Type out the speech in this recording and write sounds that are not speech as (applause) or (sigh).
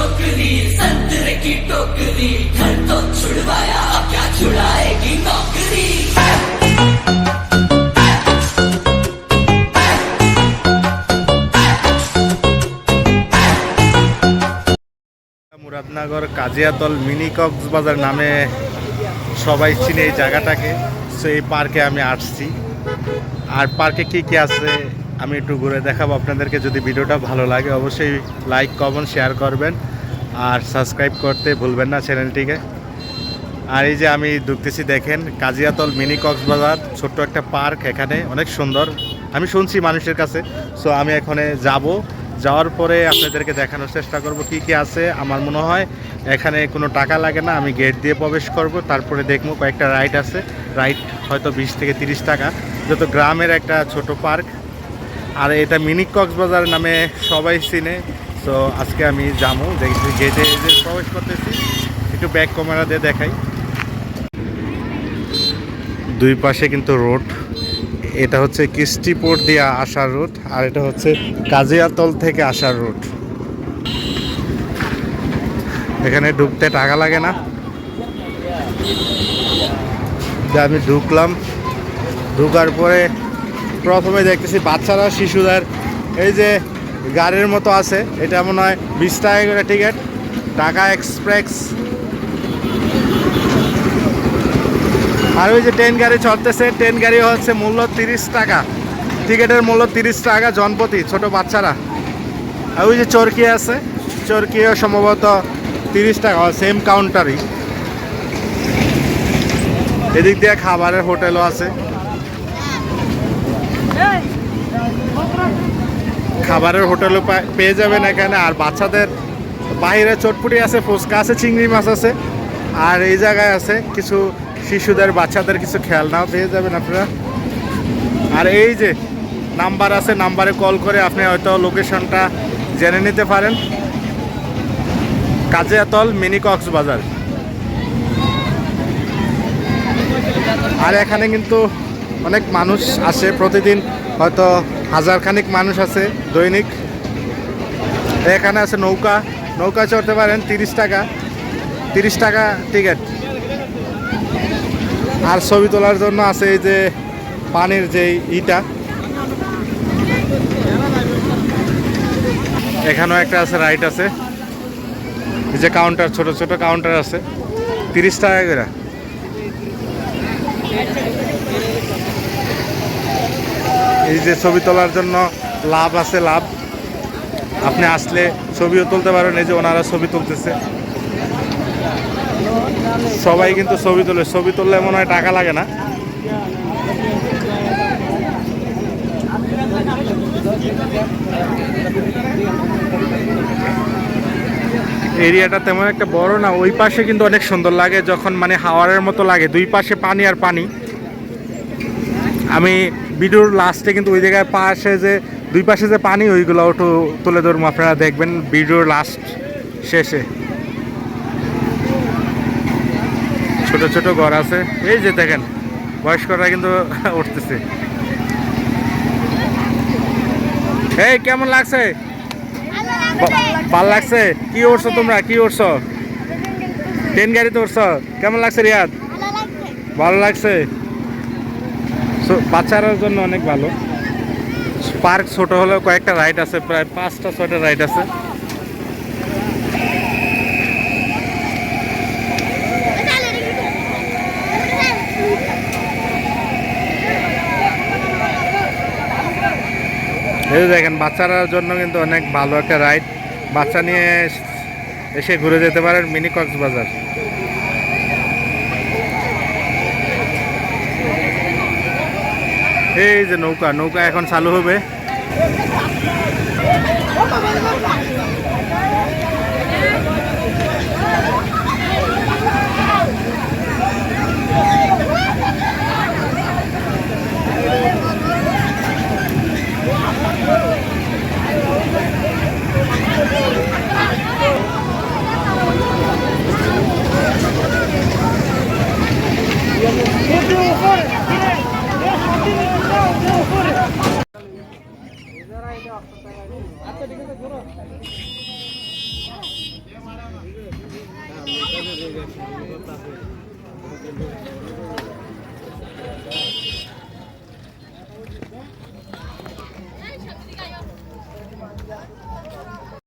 टोकरी संतरे की टोकरी घर तो छुड़वाया अब क्या छुड़ाएगी नौकरी মুরাদনগর কাজিয়াতল মিনি কক্সবাজার নামে সবাই চিনে এই জায়গাটাকে সো এই পার্কে আমি আসছি আর পার্কে কি কি আছে আমি একটু ঘুরে দেখাবো আপনাদেরকে। যদি ভিডিওটা ভালো লাগে, অবশ্যই লাইক কমেন্ট শেয়ার করবেন। আর সাবস্ক্রাইব করতে ভুলবেন না চ্যানেলটিকে আর এই যে আমি ঢুকতেছি, দেখেন, কাজিয়াতল মিনি কক্সবাজার, ছোট্ট একটা পার্ক এখানে, অনেক সুন্দর। আমি শুনছি মানুষের কাছে। সো আমি এখানে যাব। যাওয়ার পরে আপনাদেরকে দেখানোর চেষ্টা করব কি কি আছে। আমার মনে হয় এখানে কোনো টাকা লাগে না, আমি গেট দিয়ে প্রবেশ করব। তারপরে দেখব কয়েকটা রাইড আছে। রাইড হয়তো বিশ থেকে তিরিশ টাকা। যত গ্রামের একটা ছোট পার্ক আর এটা মিনি কক্সবাজার নামে সবাই চিনে। তো আজকে আমি যাব। দেখি গেটে যে প্রবেশ করতেছি। একটু ব্যাক ক্যামেরা দিয়ে দেখাই। দুই পাশে কিন্তু রোড এটা হচ্ছে কিস্টিপোর্ট দিয়ে আসার রোড আর এটা হচ্ছে কাজিয়াতল থেকে আসার রোড এখানে ঢুকতে টাকা লাগে না। আমি ঢুকলাম। ঢুকার পরে প্রথমে দেখতেছি বাচ্চারা, শিশুদের, এই যে গাড়ির মতো আছে, এটা মনে হয় বিশ টাকা করে টিকিট, ঢাকা এক্সপ্রেস। আর ওই যে ট্রেন গাড়ি চলতেছে, ট্রেন গাড়ি হচ্ছে মূল্য তিরিশ টাকা। টিকিটের মূল্য তিরিশ টাকা, জনপতি, ছোট বাচ্চারা। আর ওই যে চরকি আছে, চরকিও সম্ভবত তিরিশ টাকা সেম কাউন্টারই এদিক দিয়ে খাবারের হোটেলও আছে। খাবারের হোটেলও পা- পেয়ে যাবেন এখানে। আর বাচ্চাদের বাইরে চটপুটি আছে, ফুচকা আছে, চিংড়ি মাছ আছে, আর এই জায়গায় আছে কিছু শিশুদের, বাচ্চাদের কিছু খেলনাও পেয়ে যাবেন আপনারা। আর এই যে নাম্বার আছে, নাম্বারে কল করে আপনি হয়তো লোকেশনটা জেনে নিতে পারেন। কাজিয়াতল মিনি কক্সবাজার। আর এখানে কিন্তু অনেক মানুষ আসে প্রতিদিন, হয়তো হাজার খানিক মানুষ আছে দৈনিক। এখানে আছে নৌকা নৌকা চড়তে পারেন তিরিশ টাকা তিরিশ টাকা টিকিট। আর ছবি তোলার জন্য আছে এই যে পানির যে ইটা। এখানেও একটা আছে রাইট আছে। এই যে কাউন্টার, ছোট ছোট কাউন্টার আছে। তিরিশ টাকা করে। এই যে ছবি তোলার জন্য লাভ আছে, লাভ। আপনি আসলে ছবিও তুলতে পারেন, এই যে ওনারা ছবি তুলতেছে। সবাই কিন্তু ছবি তোলে, ছবি তুললে মনে হয় টাকা লাগে না। এরিয়াটা তেমন একটা বড় না, ওই পাশে কিন্তু অনেক সুন্দর লাগে, যখন মানে হাওয়ারের মতো লাগে, দুই পাশে পানি আর পানি। আমি ভিডিওর লাস্টে কিন্তু ওই জায়গায় পাশে যে দুই পাশে যে পানি ওইগুলো একটু তুলে ধরবো আপনারা দেখবেন ভিডিওর লাস্ট শেষে। ছোট ছোট ঘর আছে। এই যে দেখেন বয়স্করা কিন্তু (laughs) উঠতেছে। এই কেমন লাগছে? ভালো লাগছে? কি উঠছো তোমরা? কি উঠছো ট্রেন গাড়িতে উঠছো কেমন লাগছে রিয়াদ? ভালো লাগছে? So, বাচ্চাদের জন্য অনেক ভালো। পার্ক ছোট হলেও কয়েকটা রাইড আছে প্রায় পাঁচটা ছয়টা রাইড আছে। এই দেখেন বাচ্চারার জন্য কিন্তু অনেক ভালো একটা রাইড। বাচ্চা নিয়ে এসে ঘুরে যেতে পারেন মিনি কক্সবাজার। এই যে নৌকা নৌকা এখন চালু হবে।